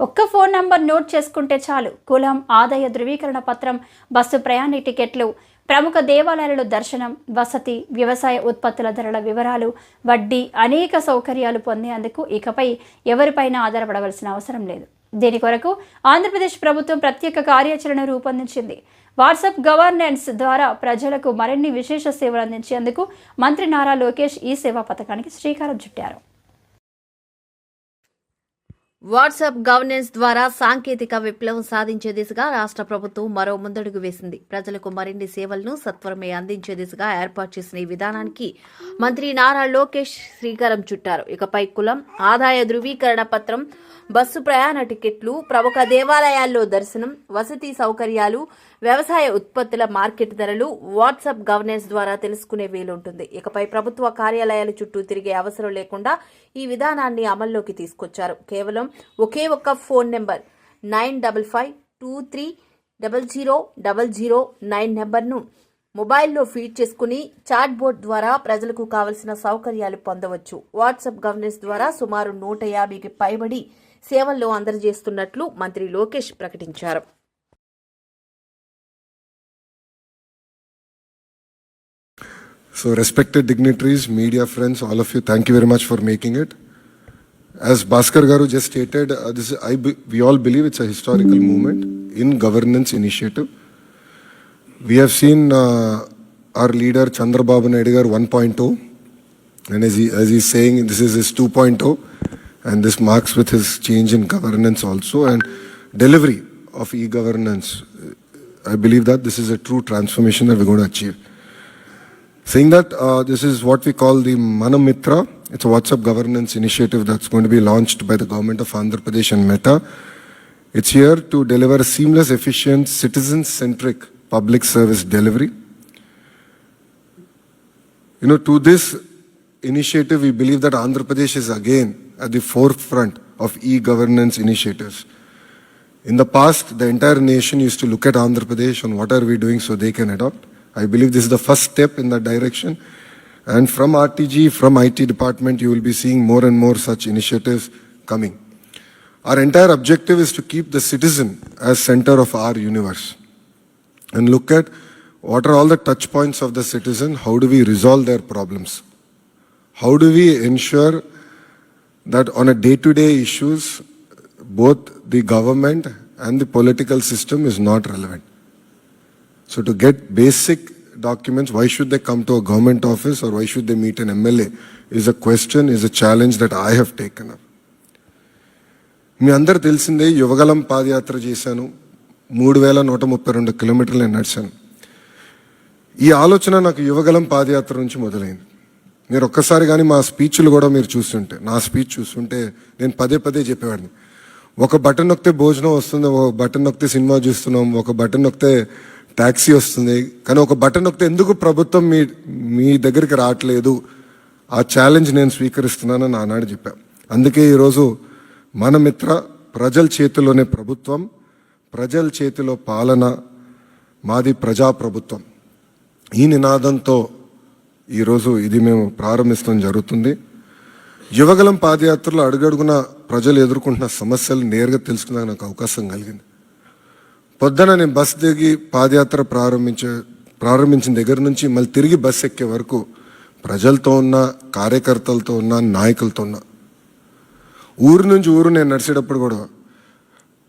ఒక్క phone number note చేసుకుంటే చాలు. కులం ఆదాయ ధృవీకరణ పత్రం బస్సు ప్రయాణ టికెట్లు ప్రముఖ దేవాలయాలలో దర్శనం వసతి వ్యవసాయ ఉత్పత్తుల ధరల వివరాలు వడ్డీ అనేక సౌకర్యాలు పొందేందుకు ఇకపై ఎవరిపైనా ఆధారపడవలసిన అవసరం లేదు. దీని కొరకు ఆంధ్రప్రదేశ్ ప్రభుత్వం ప్రత్యేక కార్యాచరణ రూపొందించింది. వాట్సాప్ గవర్నెన్స్ ద్వారా ప్రజలకు మరిన్ని విశేష సేవలు అందించేందుకు మంత్రి నారా లోకేష్ ఈ సేవా పథకానికి శ్రీకారం చుట్టారు. వాట్సాప్ గవర్నెన్స్ ద్వారా సాంకేతిక విప్లవం సాధించే దిశగా రాష్ట్ర ప్రభుత్వం మరో ముందడుగు వేసింది. ప్రజలకు మరిన్ని సేవలను సత్వరమే అందించే దిశగా ఏర్పాటు చేసిన ఈ విధానానికి మంత్రి నారా లోకేష్ శ్రీకారం చుట్టారు. ఇకపై కులం ఆదాయ ధృవీకరణ పత్రం బస్సు ప్రయాణ టికెట్లు ప్రముఖ దేవాలయాల్లో దర్శనం వసతి సౌకర్యాలు వ్యవసాయ ఉత్పత్తుల మార్కెట్ ధరలు వాట్సాప్ గవర్నెన్స్ ద్వారా తెలుసుకునే వీలుంటుంది. ఇకపై ప్రభుత్వ కార్యాలయాల చుట్టూ తిరిగే అవసరం లేకుండా ఈ విధానాన్ని అమల్లోకి తీసుకొచ్చారు. కేవలం ఒకే ఒక్క phone number nine double five two three double zero double zero nine నెంబర్ను మొబైల్లో ఫీడ్ చేసుకుని చాట్ బోర్డ్ ద్వారా ప్రజలకు కావలసిన సౌకర్యాలు పొందవచ్చు వాట్సాప్ గవర్నెన్స్ ద్వారా సుమారు నూట యాభైకి పైబడి సేవల్లో అందజేస్తున్నట్లు మంత్రి లోకేష్ ప్రకటించారు So, respected dignitaries, media friends, all of you, thank you very much for making it. As Bhaskar Garu just stated, uh, this is, I, be- we all believe it's a historical movement in governance initiative. We have seen uh, our leader Chandrababu Naidu Garu 1.0, and as, he, as he's saying, this is his 2.0, and this marks with his change in governance also and delivery of e-governance. I believe that this is a true transformation that we're going to achieve. Saying that, uh, this is what we call the Manamitra. It's a WhatsApp governance initiative that's going to be launched by the government of Andhra Pradesh and Meta. It's here to deliver seamless, efficient, citizen-centric public service delivery. You know, to this initiative, we believe that Andhra Pradesh is again at the forefront of e-governance initiatives. In the past, the entire nation used to look at Andhra Pradesh on what are we doing so they can adopt. I believe this is the first step in that direction. And from RTG, from IT department, you will be seeing more and more such initiatives coming. Our entire objective is to keep the citizen as center of our universe and look at what are all the touch points of the citizen, how do we resolve their problems? How do we ensure that on a day-to-day issues, both the government and the political system is not relevant? So to get basic documents, why should they come to a government office or why should they meet an MLA is a question, is a challenge that I have taken up. మీ అందరు తెలిసిందే యువగలం పాదయాత్ర చేశాను మూడు వేల నూట ముప్పై రెండు కిలోమీటర్లు నేను నడిచాను. ఈ ఆలోచన నాకు యువగలం పాదయాత్ర నుంచి మొదలైంది. మీరు ఒక్కసారి కానీ మా స్పీచ్లు కూడా మీరు చూస్తుంటే నా స్పీచ్ చూస్తుంటే నేను పదే పదే చెప్పేవాడిని. ఒక బటన్ నొక్కితే భోజనం వస్తుంది ఒక బటన్ నొక్కితే సినిమా చూస్తున్నాం ఒక బటన్ నొక్కితే ట్యాక్సీ వస్తుంది కానీ ఒక బటన్ నొక్కితే ఎందుకు ప్రభుత్వం మీ మీ దగ్గరికి రావట్లేదు? ఆ ఛాలెంజ్ నేను స్వీకరిస్తున్నానని ఆనాడు చెప్పా. అందుకే ఈరోజు మన మిత్ర ప్రజల చేతిలోనే ప్రభుత్వం ప్రజల చేతిలో పాలన మాది ప్రజాప్రభుత్వం. ఈ నినాదంతో ఈరోజు ఇది మేము ప్రారంభిస్తాం జరుగుతుంది. యువగలం పాదయాత్రలో అడుగడుగున ప్రజలు ఎదుర్కొంటున్న సమస్యలు నేరుగా తెలుసుకునే నాకు అవకాశం కలిగింది. పొద్దున నేను బస్ దిగి పాదయాత్ర ప్రారంభించే ప్రారంభించిన దగ్గర నుంచి మళ్ళీ తిరిగి బస్ ఎక్కే వరకు ప్రజలతో ఉన్న కార్యకర్తలతో ఉన్న నాయకులతో ఉన్న. ఊరు నుంచి ఊరు నేను నడిచేటప్పుడు కూడా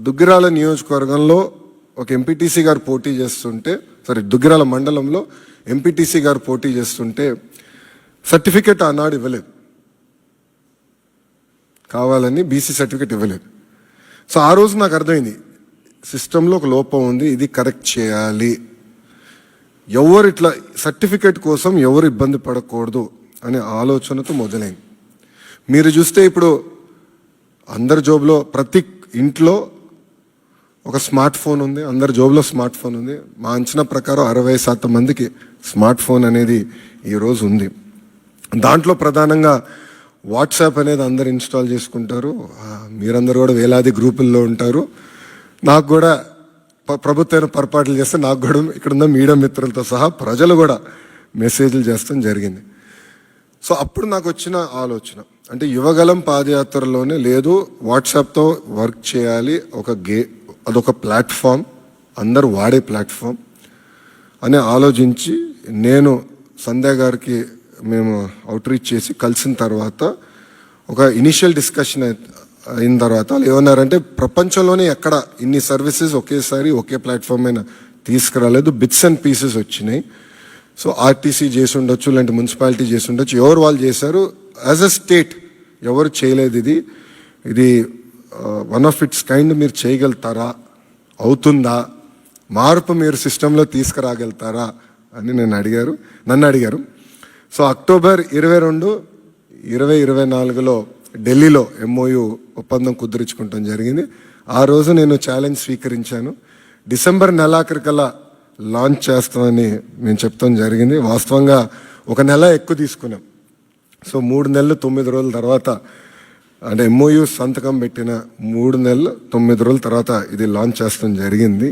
దుగ్గిరాల నియోజకవర్గంలో ఒక ఎంపీటీసీ గారు పోటీ చేస్తుంటే సారీ దుగ్గిరాల మండలంలో ఎంపీటీసీ గారు పోటీ చేస్తుంటే సర్టిఫికేట్ ఆనాడు ఇవ్వలేదు. కావాలని బీసీ సర్టిఫికేట్ ఇవ్వలేదు. సో ఆ రోజు నాకు అర్థమైంది సిస్టంలో ఒక లోపం ఉంది ఇది కరెక్ట్ చేయాలి. ఎవరు ఇట్లా సర్టిఫికేట్ కోసం ఎవరు ఇబ్బంది పడకూడదు అనే ఆలోచనతో మొదలైంది. మీరు చూస్తే ఇప్పుడు అందరి జాబ్లో ప్రతి ఇంట్లో ఒక స్మార్ట్ ఫోన్ ఉంది అందరి జోబులో స్మార్ట్ ఫోన్ ఉంది. మా అంచనా ప్రకారం అరవై శాతం మందికి స్మార్ట్ ఫోన్ అనేది ఈరోజు ఉంది. దాంట్లో ప్రధానంగా వాట్సాప్ అనేది అందరు ఇన్స్టాల్ చేసుకుంటారు. మీరందరూ కూడా వేలాది గ్రూపుల్లో ఉంటారు. నాకు కూడా ప్రభుత్వం పొరపాట్లు చేస్తే నాకు కూడా ఇక్కడ ఉన్న మీడియా మిత్రులతో సహా ప్రజలు కూడా మెసేజ్లు చేస్తాం జరిగింది. సో అప్పుడు నాకు వచ్చిన ఆలోచన. అంటే యువగలం పాదయాత్రలోనే లేదు వాట్సాప్తో వర్క్ చేయాలి ఒక గే అదొక ప్లాట్ఫామ్ అందరు వాడే ప్లాట్ఫామ్ అని ఆలోచించి నేను సంధ్య గారికి మేము అవుట్రీచ్ చేసి కలిసిన తర్వాత ఒక ఇనిషియల్ డిస్కషన్ అయిన తర్వాత వాళ్ళు ఏమన్నారంటే ప్రపంచంలోనే ఎక్కడ ఇన్ని సర్వీసెస్ ఒకేసారి ఒకే ప్లాట్ఫామ్ అయినా తీసుకురాలేదు బిట్స్ అండ్ పీసెస్ వచ్చినాయి. సో ఆర్టీసీ చేసి ఉండొచ్చు లేదంటే మున్సిపాలిటీ చేసి ఉండొచ్చు ఎవరు వాళ్ళు చేశారు యాజ్ అ స్టేట్ ఎవరు చేయలేదు ఇది. ఇది వన్ ఆఫ్ ఇట్స్ కైండ్ మీరు చేయగలుగుతారా? అవుతుందా? మార్పు మీరు సిస్టంలో తీసుకురాగలుగుతారా? అని నేను అడిగారు. నన్ను అడిగారు. సో అక్టోబర్ ఇరవై రెండు ఇరవై ఇరవై నాలుగులో ఢిల్లీలో ఎంఓయు ఒప్పందం కుదుర్చుకుంటాం జరిగింది. ఆ రోజు నేను ఛాలెంజ్ స్వీకరించాను. డిసెంబర్ నెలాఖరికల్లా లాంచ్ చేస్తామని మేము చెప్తాం జరిగింది. వాస్తవంగా ఒక నెల ఎక్కువ తీసుకున్నాం. సో మూడు నెలలు తొమ్మిది రోజుల తర్వాత అంటే ఎంఓయూ సంతకం పెట్టిన మూడు నెలలు తొమ్మిది రోజుల తర్వాత ఇది లాంచ్ చేస్తాం జరిగింది.